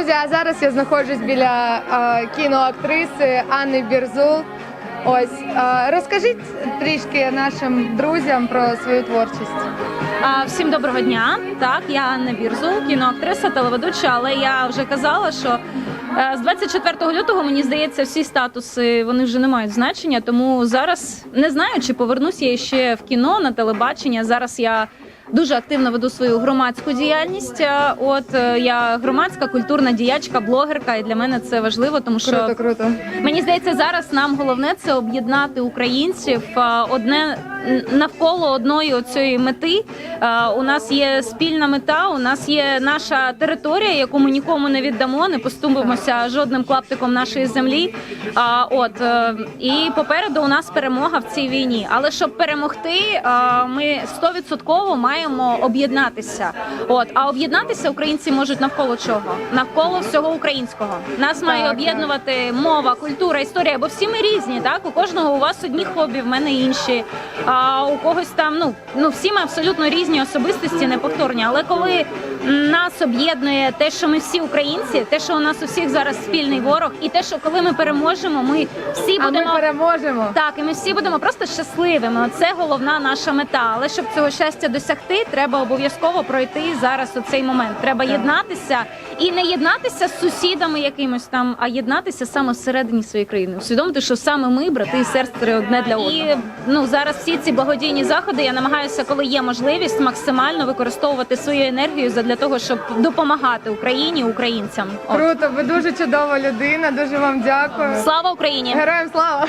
Друзі, а зараз я знаходжусь біля е, кіноактриси Анни Бірзул. Ось е, розкажіть трішки нашим друзям про свою творчість. А, Всім доброго дня. Так, я Анна Бірзул, кіноактриса, телеведуча, але я вже казала, що е, з 24 лютого мені здається, всі статуси вони вже не мають значення. Тому зараз не знаю, чи повернусь я ще в кіно на телебачення. Зараз я. Дуже активно веду свою громадську діяльність. Е, От е, я громадська культурна діячка, блогерка, і для мене це важливо, тому що Круто, круто. Мені здається, зараз нам головне це об'єднати українців одне н- навколо одної цієї мети. У нас є спільна мета, у нас є наша територія, яку ми нікому не віддамо, не поступимося жодним клаптиком нашої землі. От е, і попереду у нас перемога в цій війні. Але щоб перемогти, ми стовідсотково маємо об'єднатися. От а об'єднатися українці можуть навколо чого? Навколо всього українського. Нас має об'єднувати мова, культура, історія, бо всі ми різні. Так у кожного у вас одні хобі, в мене інші. А у когось там ну ну всі ми абсолютно різні особистості, неповторні. Але коли нас об'єднує те, що ми всі українці, те, що у нас усіх зараз спільний ворог, і те, що коли ми переможемо, ми всі А ми будемо. переможемо. Так, і ми всі будемо просто щасливими. Це головна наша мета. Але щоб цього щастя досягти, треба обов'язково пройти зараз у цей момент. Треба єднатися і не єднатися з сусідами якимось там, а єднатися саме всередині своєї країни. Усвідомити, що саме ми, брати і сестри, одне для одного. І ну зараз всі ці благодійні заходи я намагаюся, коли є можливість, максимально використовувати свою енергію для того, щоб допомагати Україні, українцям. От. Круто, ви дуже чудова людина. Дуже вам дякую. Слава Україні! Героям слава!